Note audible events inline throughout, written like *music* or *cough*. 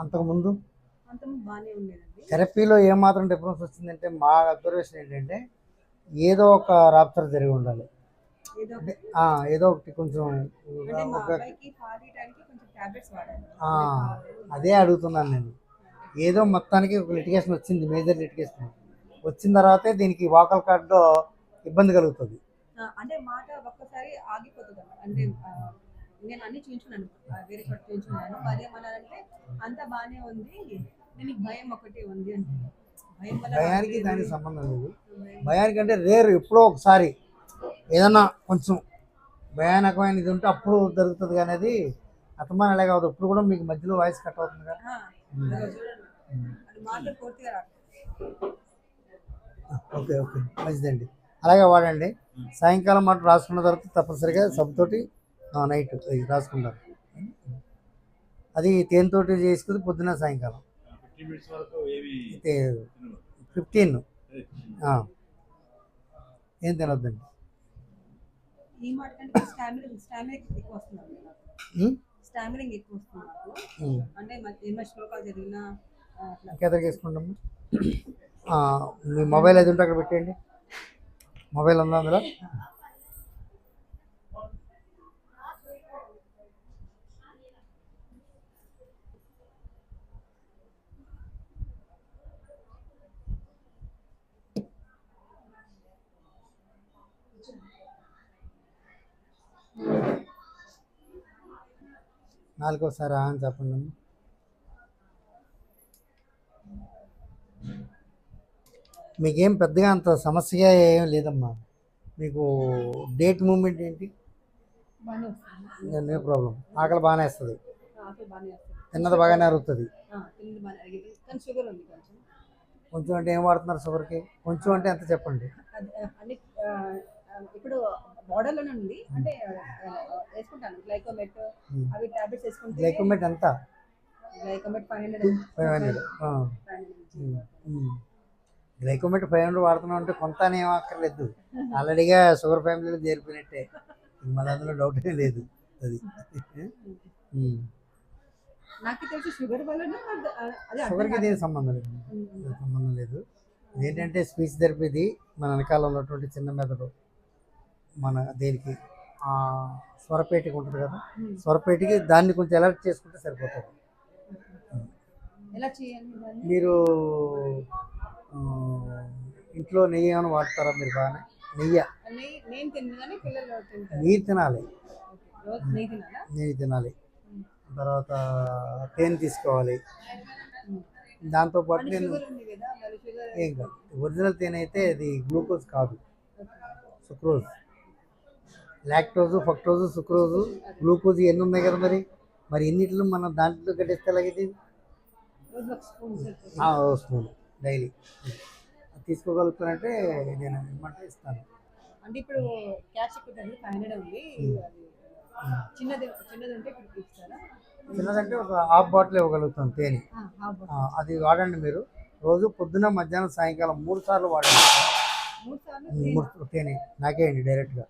అంతకుముందు? థెరపీలో ఏమాత్రం డిఫరెన్స్ వచ్చిందంటే మా అబ్జర్వేషన్ ఏంటంటే ఏదో ఒక రాప్చర్ జరిగి ఉండాలి. ఏదో ఒకటి. కొంచెం అదే అడుగుతున్నాను నేను. ఏదో మొత్తానికి ఒక లిటిగేషన్ వచ్చింది మేజర్ లిటిగేషన్. వచ్చిన తర్వాతే దీనికి వాకల్ కార్డులో ఇబ్బంది కలుగుతుంది. అంటే మాట ఒక్కసారి ఆగిపోతుంది. అంటే నేను అన్ని చూపించుకున్నాను వేరే చోట చూపించుకున్నాను మరి ఏమన్నారంటే అంత బాగానే ఉంది. దీనికి భయం ఒకటి ఉంది అంటే భయానికి. దానికి సంబంధం లేదు. భయం. భయానికి అంటే రేరు. ఎప్పుడో ఒకసారి ఏదన్నా కొంచెం భయానకమైన ఇది ఉంటే అప్పుడు జరుగుతుంది కానీ అది అతమానం కాదు ఇప్పుడు కూడా మీకు మధ్యలో వాయిస్ కట్ అవుతుంది కదా. Okay okay. మంచిదండి. అలాగే వాడండి. సాయంకాలం మాట రాసుకున్న తర్వాత తప్పనిసరిగా సబ్బుతోటి నైట్ రాసుకుంటారు. అది తేనెతోటి చేసుకుని పొద్దున సాయంకాలం. ఫిఫ్టీన్ ఏం తినొద్దండి? స్టామినింగ్ ఎక్కువ వస్తుంది. అంటే మ- ఏమైనా శ్లోకాలు మొబైల్ ఏది ఉంటే అక్కడ పెట్టేయండి. మొబైల్ ఉందా అందులో? నాలుగోసారి అని చెప్పండి అమ్మ. మీకేం పెద్దగా అంత సమస్యగా ఏం లేదమ్మా. మీకు డేట్ మూమెంట్ ఏంటి? నో ప్రాబ్లం ఆకలి బాగానే వేస్తుంది. తిన్నది బాగానే అరుగుతుంది. కొంచెం. అంటే ఏం వాడుతున్నారు షుగర్కి కొంచెం అంటే ఎంత చెప్పండి? ఇప్పుడు బార్డర్లోనే ఉంది. అంటే వేసుకుంటాను. గ్లైకోమెట్. అవి టాబ్లెట్స్ వేసుకుంటే గ్లైకోమేట్ ఎంత Glycomet five hundred five hundred Glycomet five hundred వాడుతున్నాం అంటే కొంత ఏం అక్కర్లేదు. *laughs* ఆల్రెడీగా షుగర్ ఫ్యామిలీలో చేరిపోయినట్టే. మళ్ళీ అందులో డౌట్ లేదు అది. *laughs* నాకు తెలిసి షుగర్ షుగర్కి సంబంధం లేదు. సంబంధం లేదు. ఏంటంటే స్పీచ్ థెరపీది మన వెనకాల ఉన్నటువంటి చిన్న మెదడు. మన దేనికి? స్వరపేటికి ఉంటుంది కదా. స్వరపేటికి దాన్ని కొంచెం అలర్ట్ చేసుకుంటే సరిపోతుంది. మీరు ఇంట్లో నెయ్యి ఏమైనా వాడతారా మీరు బాగానే? నెయ్యి? నెయ్యి తినాలి. నెయ్యి తినాలా. తర్వాత తేనె తీసుకోవాలి. దాంతోపాటు నేను ఏం కాదు. ఒరిజినల్ తేనె అయితే అది గ్లూకోజ్ కాదు. సుక్రోజ్. లాక్టోజు ఫక్టోజు సుక్రోజు గ్లూకోజ్ ఇవన్నీ ఉన్నాయి కదా మరి? మరి ఎన్నిట్లో మనం దాంట్లో కట్టేస్తే ఎలాగైతే? Spoon daily. తీసుకోగలుగుతానంటే నేను ఇమ్మంటే ఇస్తాను. అంటే ఇప్పుడు క్యాష్ ఉంది. చిన్నది చిన్నది ఉంటే చిన్నదంటే ఒక హాఫ్ బాటిల్ ఇవ్వగలుగుతాను తేనె. అది వాడండి మీరు. రోజు పొద్దున మధ్యాహ్నం సాయంకాలం మూడు సార్లు వాడండి. మూడు తేనె? నాకేయండి డైరెక్ట్గా.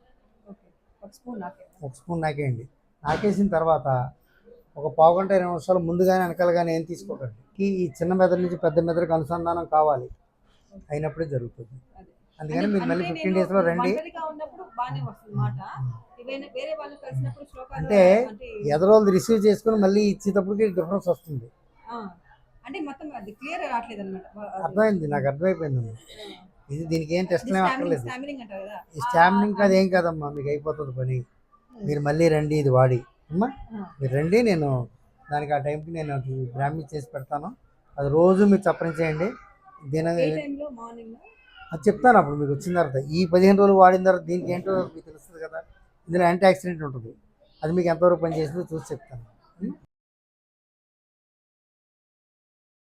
ఒక స్పూన్ నాకేయండి. నాకేసిన తర్వాత ఒక పావు గంట ఇరవై నిమిషాలు ముందుగానే వెనకాల కానీ ఏం తీసుకోకండి. ఈ చిన్న మెదడు నుంచి పెద్ద మెదడుకి అనుసంధానం కావాలి. అయినప్పుడే జరుగుతుంది. అదే. అందుకని మీరు మళ్ళీ ఫిఫ్టీన్ డేస్లో రండి. అంటే ఎదరోళ్ళు రిసీవ్ చేసుకుని మళ్ళీ ఇచ్చేటప్పటికి డిఫరెన్స్ వస్తుంది. ఆ, అంటే మొత్తం అది క్లియర్ రావట్లేదు అనమాట అర్థమైంది నాకు అర్థమైపోయింది. ఇది దీనికి ఏం టెస్ట్ అక్కర్లేదు. కదా. ఈ స్టామినింగ్ అది ఏం కాదమ్మా మీకు అయిపోతుంది పని. మీరు మళ్ళీ రండి ఇది వాడి. అమ్మా మీరు రండి నేను దానికి ఆ టైంకి నేను బ్రాహ్మీ చేసి పెడతాను. అది రోజు మీరు చప్పరించేయండి దీని అది చెప్తాను అప్పుడు మీకు వచ్చిన తర్వాత. ఈ పదిహేను రోజులు వాడిన తర్వాత దీనికి ఏంటో మీకు తెలుస్తుంది కదా. ఇందులో యాంటీ ఆక్సిడెంట్ ఉంటుంది. అది మీకు ఎంతవరకు పనిచేసిందో చూసి చెప్తాను.